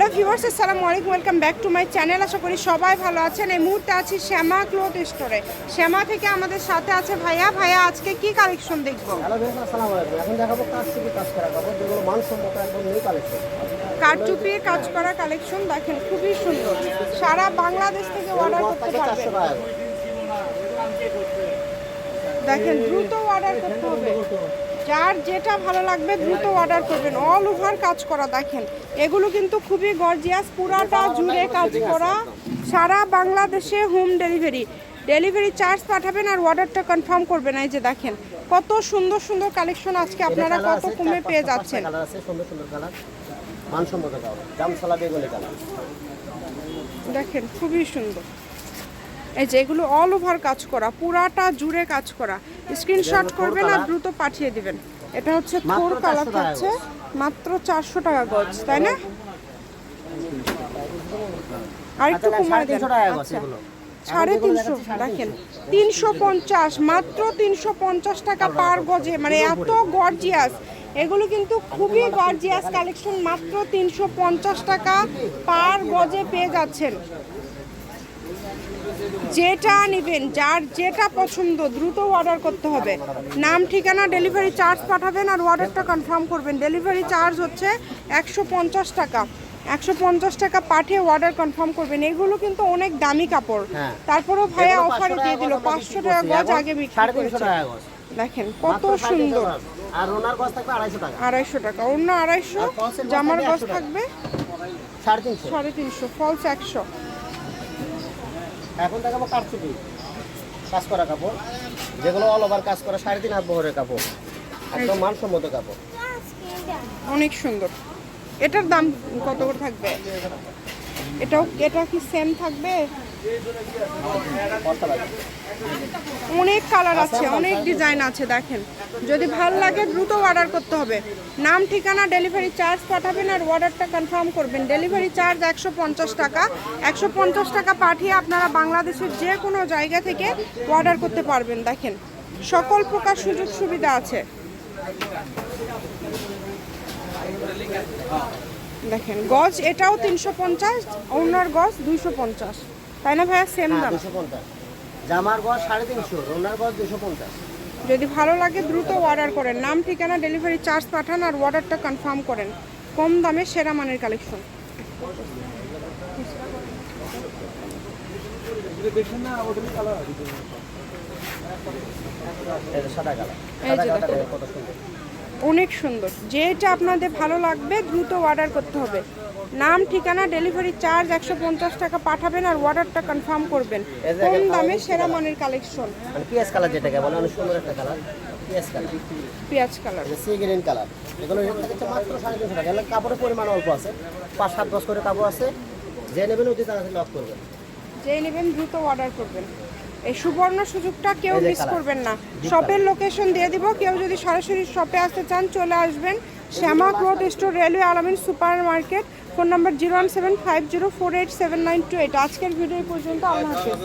Hello viewers আসসালামু আলাইকুম welcome back to my channel আশা করি সবাই ভালো আছেন। এই মুহূর্তে আছি শ্যামা ক্লোথ স্টোরে শ্যামা থেকে আমাদের সাথে আছে ভাইয়া। ভাইয়া আজকে কি কালেকশন দেখব? হ্যালো ভিউয়ার্স আসসালামু আলাইকুম এখন দেখাবো কাজ থেকে কাজ করা কাপড় যেগুলো মানসম্মত একদম নিউ কালেকশন কারচুপি কাজ করা কালেকশন দেখেন খুবই সুন্দর। সারা বাংলাদেশ থেকে অর্ডার করতে পারবেন। দেখেন দ্রুত অর্ডার করতে হবে। যার যেটা ভালো লাগবে দ্রুত অর্ডার করবেন। অল ওভার কাজ করা দেখেন। এগুলো কিন্তু খুবই গর্জিয়াস পুরাটা জুড়ে কাজ করা। সারা বাংলাদেশে হোম ডেলিভারি ডেলিভারি চার্জ পাঠাবেন আর অর্ডারটা কনফার্ম করবেন। এই যে দেখেন কত সুন্দর সুন্দর কালেকশন আজকে আপনারা কত কমে পেয়ে যাচ্ছেন। দেখেন খুবই সুন্দর। এই যে এগুলো অল ওভার কাজ করা পুরাটা জুড়ে কাজ করা। স্ক্রিনশট করবেন আর দ্রুত পাঠিয়ে দিবেন। এটা হচ্ছে থোর কালার থাকছে। মাত্র চারশো টাকা গজ তাই না? আর একটু আচ্ছা, কমায় সাড়ে তিনশো আচ্ছা। এগুলো। সাড়ে তিনশো দেখেন। তিনশো। পঞ্চাশ মাত্র তিনশো পঞ্চাশ টাকা পার গজে। মানে এত গর্জিয়াস এগুলো কিন্তু খুবই গর্জিয়াস কালেকশন মাত্র তিনশো পঞ্চাশ টাকা পার গজে পেয়ে যাচ্ছেন। যেটা নেবেন যার যেটা পছন্দ দ্রুত অর্ডার করতে হবে। নাম ঠিকানা ডেলিভারি চার্জ পাঠাবেন আর অর্ডারটা কনফার্ম করবেন। ডেলিভারি চার্জ হচ্ছে একশো পঞ্চাশ টাকা। একশো পঞ্চাশ টাকা পাঠিয়ে অর্ডার কনফার্ম করবেন। এগুলো কিন্তু অনেক দামি কাপড়। হ্যাঁ। তারপরেও ভাইয়া অফারে দিয়ে দিল। পাঁচশো টাকা গজ আগে বিক্রি করেছে। দেখেন কত সুন্দর। আর ওনার গজ থাকবে আড়াইশো টাকা। আড়াইশো টাকা। অন্য আড়াইশো জামার গজ থাকবে সাড়ে তিনশো। সাড়ে তিনশো ফলস একশো। এখন দেখাবো কারচুপি কাজ করা কাপড়। যেগুলো অল ওভার কাজ করা সাড়ে তিন হাত বহরের কাপড় একদম মানসম্মত কাপড়। অনেক সুন্দর। এটার দাম কত করে থাকবে? এটাও এটা কি সেম থাকবে? অনেক কালার আছে, অনেক ডিজাইন আছে, দেখেন। যদি ভালো লাগে দ্রুত অর্ডার করতে হবে। নাম, ঠিকানা ডেলিভারি চার্জ পাঠাবেন আর অর্ডারটা কনফার্ম করবেন। ডেলিভারি চার্জ একশো পঞ্চাশ টাকা। একশো পঞ্চাশ টাকা পাঠিয়ে আপনারা বাংলাদেশের যে কোনো জায়গা থেকে অর্ডার করতে পারবেন, দেখেন। সকল প্রকার সুযোগ সুবিধা আছে। দেখেন, গজ এটাও তিনশো পঞ্চাশ অন্যার গজ দুইশো পঞ্চাশ। তাই না ভাইয়া? সেম দাম। দুশো পঞ্চাশ। জামার গজ সাড়ে তিনশো গজ দুশো পঞ্চাশ। যদি ভালো লাগে দ্রুত অর্ডার করেন। নাম ঠিকানা ডেলিভারি চার্জ পাঠান আর অর্ডারটা কনফার্ম করেন। কম দামে সেরা মানের কালেকশন অনেক সুন্দর। যেটা আপনাদের ভালো লাগবে দ্রুত অর্ডার করতে হবে। নাম ঠিকানা ডেলিভারি চার্জ একশো পঞ্চাশ টাকা পাঠাবেন আর অর্ডারটা কনফার্ম করবেন। কম দামে সেরা মানের কালেকশন। মানে কালার যেটাকে বলে অনেক সুন্দর একটা কালার পিএস কালার। পেঁয়াজ কালার। Sea green colour. এগুলো রেট থাকছে মাত্র সাড়ে তিনশো টাকা। এগুলো কাপড়ের পরিমাণ অল্প আছে। পাঁচ সাত দশ করে কাপড় আছে। যে নেবেন অতি তাড়াতাড়ি লক করবেন। যে নেবেন দ্রুত অর্ডার করবেন। এই সুবর্ণ সুযোগটা কেউ মিস করবেন না। শপের লোকেশন দিয়ে দিব। কেউ যদি সরাসরি শপে আসতে চান চলে আসবেন। Shyama cloth store railway Alamin super market phone number zero one seven five zero four eight seven nine two eight. আজকের ভিডিও পর্যন্ত। আল্লাহ হাফেজ।